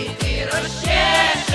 діти роще.